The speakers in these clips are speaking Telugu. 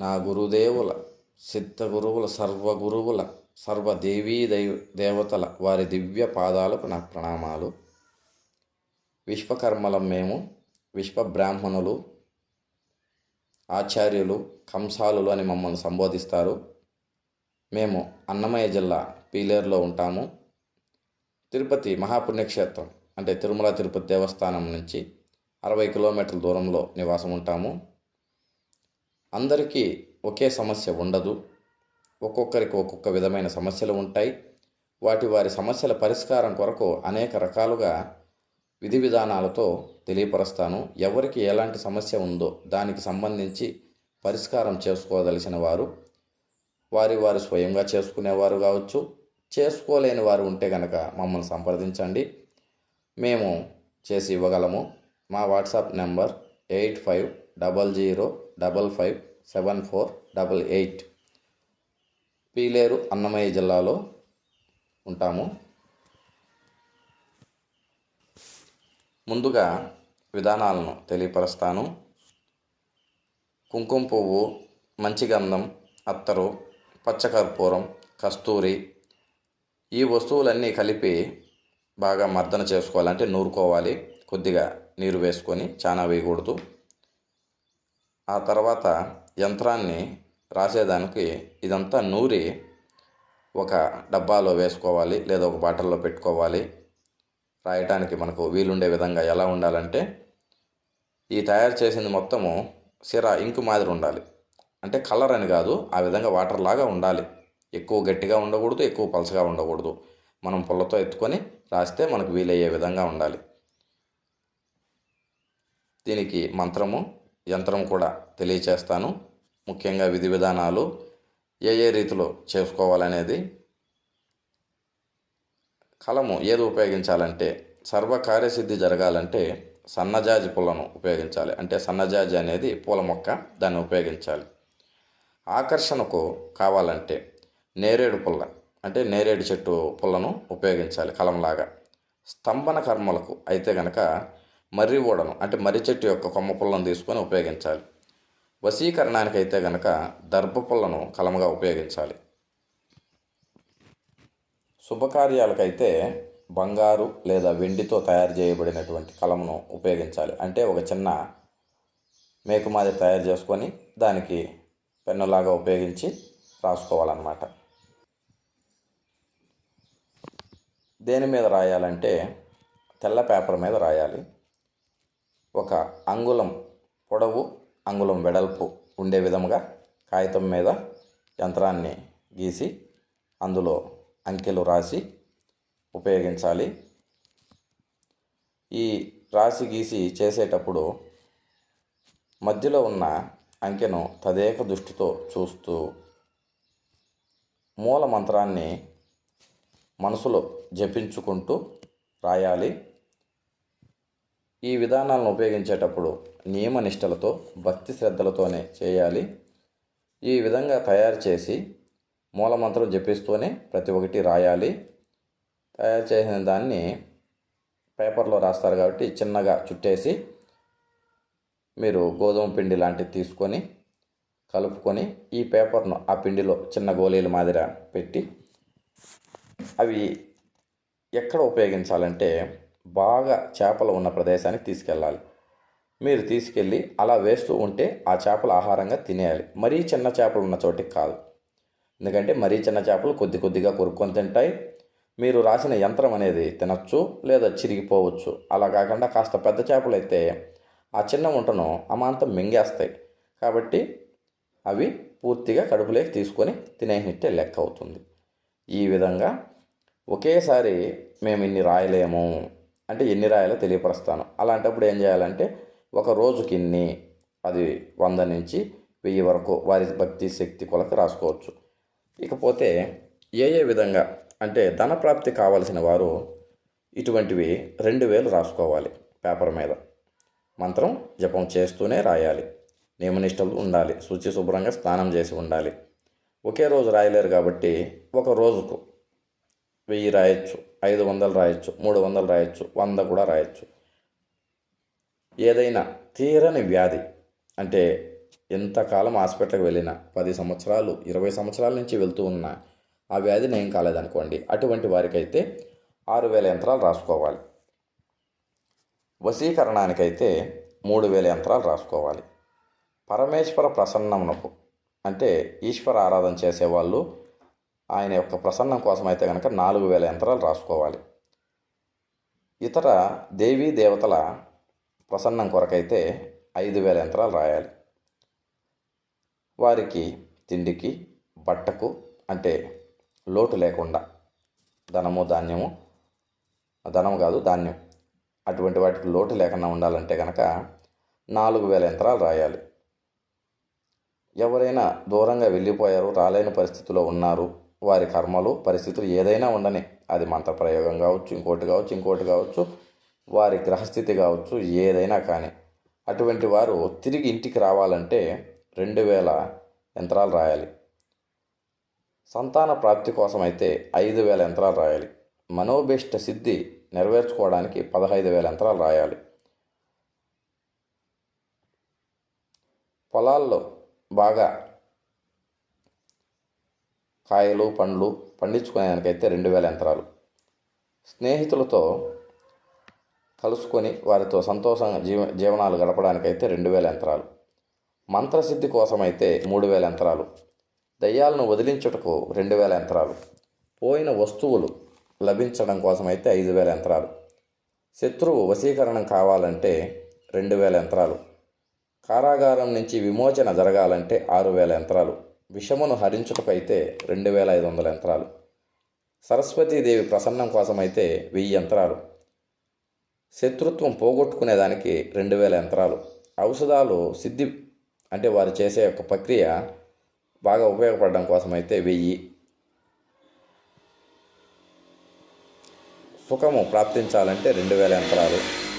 నా గురుదేవుల సిద్ధ గురువుల సర్వగురువుల సర్వ దేవీ దైవ దేవతల వారి దివ్య పాదాలకు నా ప్రణామాలు. విశ్వకర్మలం మేము విశ్వ బ్రాహ్మణులు ఆచార్యులు కంసాలులు అని మమ్మల్ని సంబోధిస్తారు. మేము అన్నమయ్య జిల్లా పీలేరులో ఉంటాము. తిరుపతి మహాపుణ్యక్షేత్రం అంటే తిరుమల తిరుపతి దేవస్థానం నుంచి అరవై కిలోమీటర్ల దూరంలో నివాసం ఉంటాము. అందరికీ ఒకే సమస్య ఉండదు. ఒక్కొక్కరికి ఒక్కొక్క విధమైన సమస్యలు ఉంటాయి. వాటి వారి సమస్యల పరిష్కారం కొరకు అనేక రకాలుగా విధి విధానాలతో తెలియపరుస్తాను. ఎవరికి ఎలాంటి సమస్య ఉందో దానికి సంబంధించి పరిష్కారం చేసుకోదలిసిన వారు వారి వారు స్వయంగా చేసుకునేవారు కావచ్చు. చేసుకోలేని వారు ఉంటే కనుక మమ్మల్ని సంప్రదించండి. మేము చేసి ఇవ్వగలము. మా WhatsApp number eight five double zero double five seven four double eight. Pileru Annamayya జిల్లాలో ఉంటాము. ముందుగా విధానాలను తెలియపరుస్తాను. కుంకుమ పువ్వు మంచి గంధం అత్తరు పచ్చకర్పూరం కస్తూరి ఈ వస్తువులన్నీ కలిపి బాగా మర్దన చేసుకోవాలంటే నూరుకోవాలి. కొద్దిగా నీరు వేసుకొని చాలా వేయకూడదు. ఆ తర్వాత యంత్రాన్ని రాసేదానికి ఇదంతా నూరి ఒక డబ్బాలో వేసుకోవాలి లేదా ఒక బాటల్లో పెట్టుకోవాలి. రాయటానికి మనకు వీలుండే విధంగా ఎలా ఉండాలంటే ఈ తయారు చేసింది మొత్తము సిర ఇంకు మాదిరి ఉండాలి. అంటే కలర్ అని కాదు ఆ విధంగా వాటర్ లాగా ఉండాలి. ఎక్కువ గట్టిగా ఉండకూడదు ఎక్కువ పలసగా ఉండకూడదు. మనం పుల్లతో ఎత్తుకొని రాస్తే మనకు వీలయ్యే విధంగా ఉండాలి. దీనికి మంత్రము యంత్రం కూడా తెలియచేస్తాను. ముఖ్యంగా విధి విధానాలు ఏ ఏ రీతిలో చేసుకోవాలనేది. కలము ఏది ఉపయోగించాలంటే సర్వకార్యసిద్ధి జరగాలంటే సన్నజాజి పుల్లను ఉపయోగించాలి. అంటే సన్నజాజి అనేది పూల మొక్క దాన్ని ఉపయోగించాలి. ఆకర్షణకు కావాలంటే నేరేడు పుల్ల అంటే నేరేడు చెట్టు పుల్లను ఉపయోగించాలి కలంలాగా. స్తంభన కర్మలకు అయితే గనక మర్రి ఓడను అంటే మర్రి చెట్టు యొక్క కొమ్మ పుల్లను తీసుకొని ఉపయోగించాలి. వశీకరణానికి అయితే గనక దర్భ పుల్లను కలముగా ఉపయోగించాలి. శుభకార్యాలకైతే బంగారు లేదా వెండితో తయారు చేయబడినటువంటి కలమును ఉపయోగించాలి. అంటే ఒక చిన్న మేకుమాది తయారు చేసుకొని దానికి పెన్నులాగా ఉపయోగించి రాసుకోవాలన్నమాట. దేని మీద రాయాలంటే తెల్ల పేపర్ మీద రాయాలి. ఒక అంగుళం పొడవు అంగుళం వెడల్పు ఉండే విధముగా కాగితం మీద యంత్రాన్ని గీసి అందులో అంకెలు రాసి ఉపయోగించాలి. ఈ రాసి గీసి చేసేటప్పుడు మధ్యలో ఉన్న అంకెను తదేక దృష్టితో చూస్తూ మూల మంత్రాన్ని మనసులో జపించుకుంటూ రాయాలి. ఈ విధానాలను ఉపయోగించేటప్పుడు నియమనిష్టలతో భక్తి శ్రద్ధలతోనే చేయాలి. ఈ విధంగా తయారు చేసి మూలమంత్రం జపిస్తూనే ప్రతి ఒక్కటి రాయాలి. తయారు చేసిన దాన్ని పేపర్లో రాస్తారు కాబట్టి చిన్నగా చుట్టేసి మీరు గోధుమ పిండి లాంటిది తీసుకొని కలుపుకొని ఈ పేపర్ను ఆ పిండిలో చిన్న గోళీల మాదిరి పెట్టి అవి ఎక్కడ ఉపయోగించాలంటే బాగా చేపలు ఉన్న ప్రదేశానికి తీసుకెళ్ళాలి. మీరు తీసుకెళ్ళి అలా వేస్తూ ఉంటే ఆ చేపలు ఆహారంగా తినేయాలి. మరీ చిన్న చేపలు ఉన్న చోటికి కాదు. ఎందుకంటే మరీ చిన్న చేపలు కొద్ది కొద్దిగా కొరుక్కొని తింటాయి. మీరు రాసిన యంత్రం అనేది తినచ్చు లేదా చిరిగిపోవచ్చు. అలా కాకుండా కాస్త పెద్ద చేపలు అయితే ఆ చిన్న వంటను అమాంతం మింగేస్తాయి. కాబట్టి అవి పూర్తిగా కడుపులోకి తీసుకొని తినేసినట్టే లెక్క అవుతుంది. ఈ విధంగా ఒకేసారి మేము ఇన్ని రాయలేము. అంటే ఎన్ని రాయాలో తెలియపరుస్తాను. అలాంటప్పుడు ఏం చేయాలంటే ఒక రోజుకి ఇన్ని అది వంద నుంచి వెయ్యి వరకు వారి భక్తి శక్తి కొలత రాసుకోవచ్చు. ఇకపోతే ఏ ఏ విధంగా అంటే ధన ప్రాప్తి కావలసిన వారు ఇటువంటివి రెండు వేలు రాసుకోవాలి పేపర్ మీద. మంత్రం జపం చేస్తూనే రాయాలి. నియమనిష్టలు ఉండాలి. శుచి శుభ్రంగా స్నానం చేసి ఉండాలి. ఒకే రోజు రాయలేరు కాబట్టి ఒక రోజుకు వెయ్యి రాయొచ్చు ఐదు వందలు రాయొచ్చు మూడు వందలు రాయొచ్చు వంద కూడా రాయొచ్చు. ఏదైనా తీరని వ్యాధి అంటే ఎంతకాలం హాస్పిటల్కి వెళ్ళినా పది సంవత్సరాలు ఇరవై సంవత్సరాల నుంచి వెళ్తూ ఉన్నా ఆ వ్యాధి నయం కాలేదనుకోండి అటువంటి వారికైతే ఆరు వేల యంత్రాలు రాసుకోవాలి. వశీకరణానికైతే మూడు వేల యంత్రాలు రాసుకోవాలి. పరమేశ్వర ప్రసన్నమునకు అంటే ఈశ్వర ఆరాధన చేసేవాళ్ళు ఆయన యొక్క ప్రసన్నం కోసం అయితే కనుక నాలుగు వేల యంత్రాలు రాసుకోవాలి. ఇతర దేవీ దేవతల ప్రసన్నం కొరకైతే ఐదు వేల యంత్రాలు రాయాలి. వారికి తిండికి బట్టకు అంటే లోటు లేకుండా ధనము ధాన్యము ధనం కాదు ధాన్యం అటువంటి వాటికి లోటు లేకుండా ఉండాలంటే కనుక నాలుగు వేల యంత్రాలు రాయాలి. ఎవరైనా దూరంగా వెళ్ళిపోయారు రాలేని పరిస్థితిలో ఉన్నారు వారి కర్మలు పరిస్థితులు ఏదైనా ఉండని. అది మంత్ర ప్రయోగం కావచ్చు ఇంకోటి కావచ్చు ఇంకోటి కావచ్చు వారి గ్రహస్థితి కావచ్చు ఏదైనా కానీ. అటువంటి వారు తిరిగి ఇంటికి రావాలంటే రెండు వేల యంత్రాలు రాయాలి. సంతాన ప్రాప్తి కోసం అయితే ఐదు వేల యంత్రాలు రాయాలి. మనోభీష్ట సిద్ధి నెరవేర్చుకోవడానికి పదహైదు వేల యంత్రాలు రాయాలి. పొలాల్లో బాగా కాయలు పండ్లు పండించుకునేదానికైతే రెండు వేల యంత్రాలు. స్నేహితులతో కలుసుకొని వారితో సంతోషంగా జీవ జీవనాలు గడపడానికైతే రెండు వేల యంత్రాలు. మంత్రసిద్ధి కోసమైతే మూడు వేల యంత్రాలు. దయ్యాలను వదిలించుటకు రెండు వేల యంత్రాలు. పోయిన వస్తువులు లభించడం కోసమైతే ఐదు వేల యంత్రాలు. శత్రువు వశీకరణం కావాలంటే రెండు వేల యంత్రాలు. కారాగారం నుంచి విమోచన జరగాలంటే ఆరు వేల యంత్రాలు. విషమును హరించుటకైతే రెండు వేల ఐదు వందల యంత్రాలు. సరస్వతీదేవి ప్రసన్నం కోసమైతే వెయ్యి యంత్రాలు. శత్రుత్వం పోగొట్టుకునేదానికి రెండు వేల యంత్రాలు. ఔషధాలు సిద్ధి అంటే వారు చేసే యొక్క ప్రక్రియ బాగా ఉపయోగపడడం కోసమైతే వెయ్యి. సుఖము ప్రాప్తించాలంటే రెండు వేల యంత్రాలు.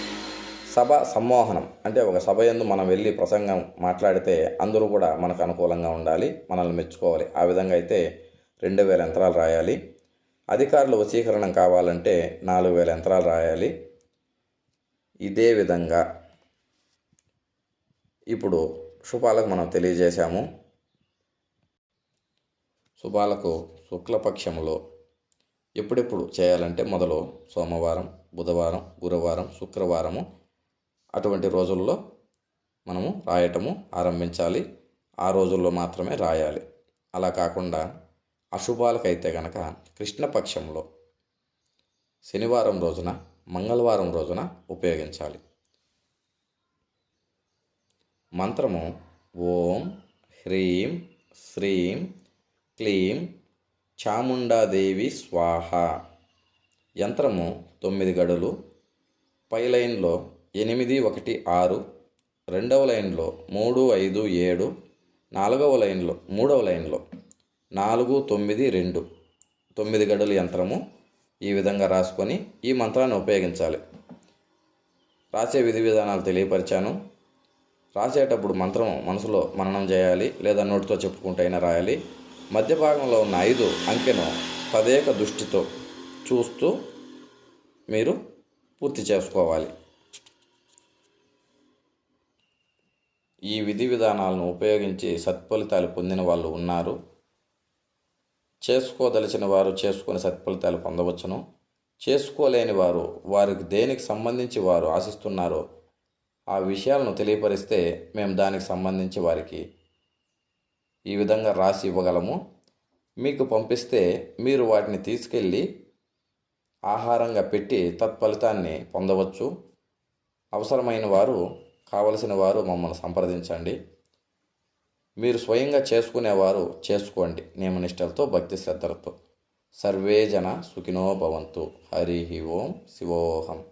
సభ సమ్మోహనం అంటే ఒక సభ ఎందు మనం వెళ్ళి ప్రసంగం మాట్లాడితే అందరూ కూడా మనకు అనుకూలంగా ఉండాలి మనల్ని మెచ్చుకోవాలి. ఆ విధంగా అయితే రెండు వేల యంత్రాలు రాయాలి. అధికారుల వశీకరణం కావాలంటే నాలుగు వేల యంత్రాలు రాయాలి. ఇదే విధంగా ఇప్పుడు శుభాలకు మనం తెలియజేశాము. శుభాలకు శుక్లపక్షంలో ఎప్పుడెప్పుడు చేయాలంటే మొదలు సోమవారం బుధవారం గురువారం శుక్రవారము అటువంటి రోజుల్లో మనము రాయటము ఆరంభించాలి. ఆ రోజుల్లో మాత్రమే రాయాలి. అలా కాకుండా అశుభాలకైతే గనక కృష్ణపక్షంలో శనివారం రోజున మంగళవారం రోజున ఉపయోగించాలి. మంత్రము ఓం హ్రీం శ్రీం క్లీం చాముండాదేవి స్వాహ. యంత్రము తొమ్మిది గడులు. పైలైన్లో ఎనిమిది ఒకటి ఆరు రెండవ లైన్లో మూడు ఐదు ఏడు నాలుగవ లైన్లో మూడవ లైన్లో నాలుగు తొమ్మిది రెండు. తొమ్మిది గడుల యంత్రము ఈ విధంగా రాసుకొని ఈ మంత్రాన్ని ఉపయోగించాలి. రాసే విధి విధానాలు తెలియపరిచాను. రాసేటప్పుడు మంత్రం మనసులో మననం చేయాలి లేదా నోటితో చెప్పుకుంటూ అయినా రాయాలి. మధ్య భాగంలో ఉన్న ఐదు అంకెను తదేక దృష్టితో చూస్తూ మీరు పూర్తి చేసుకోవాలి. ఈ విధి విధానాలను ఉపయోగించి సత్ఫలితాలు పొందిన వాళ్ళు ఉన్నారు. చేసుకోదలిచిన వారు చేసుకుని సత్ఫలితాలు పొందవచ్చును. చేసుకోలేని వారు వారికి దేనికి సంబంధించి వారు ఆశిస్తున్నారో ఆ విషయాలను తెలియపరిస్తే మేము దానికి సంబంధించి వారికి ఈ విధంగా రాసి ఇవ్వగలము. మీకు పంపిస్తే మీరు వాటిని తీసుకెళ్ళి ఆహారంగా పెట్టి తత్ఫలితాన్ని పొందవచ్చు. అవసరమైన వారు కావలసిన వారు మమ్మల్ని సంప్రదించండి. మీరు స్వయంగా చేసుకునేవారు చేసుకోండి. నియమనిష్టలతో భక్తి శ్రద్ధలతో. సర్వే జన సుఖినో భవంతు. హరి ఓం శివోహం.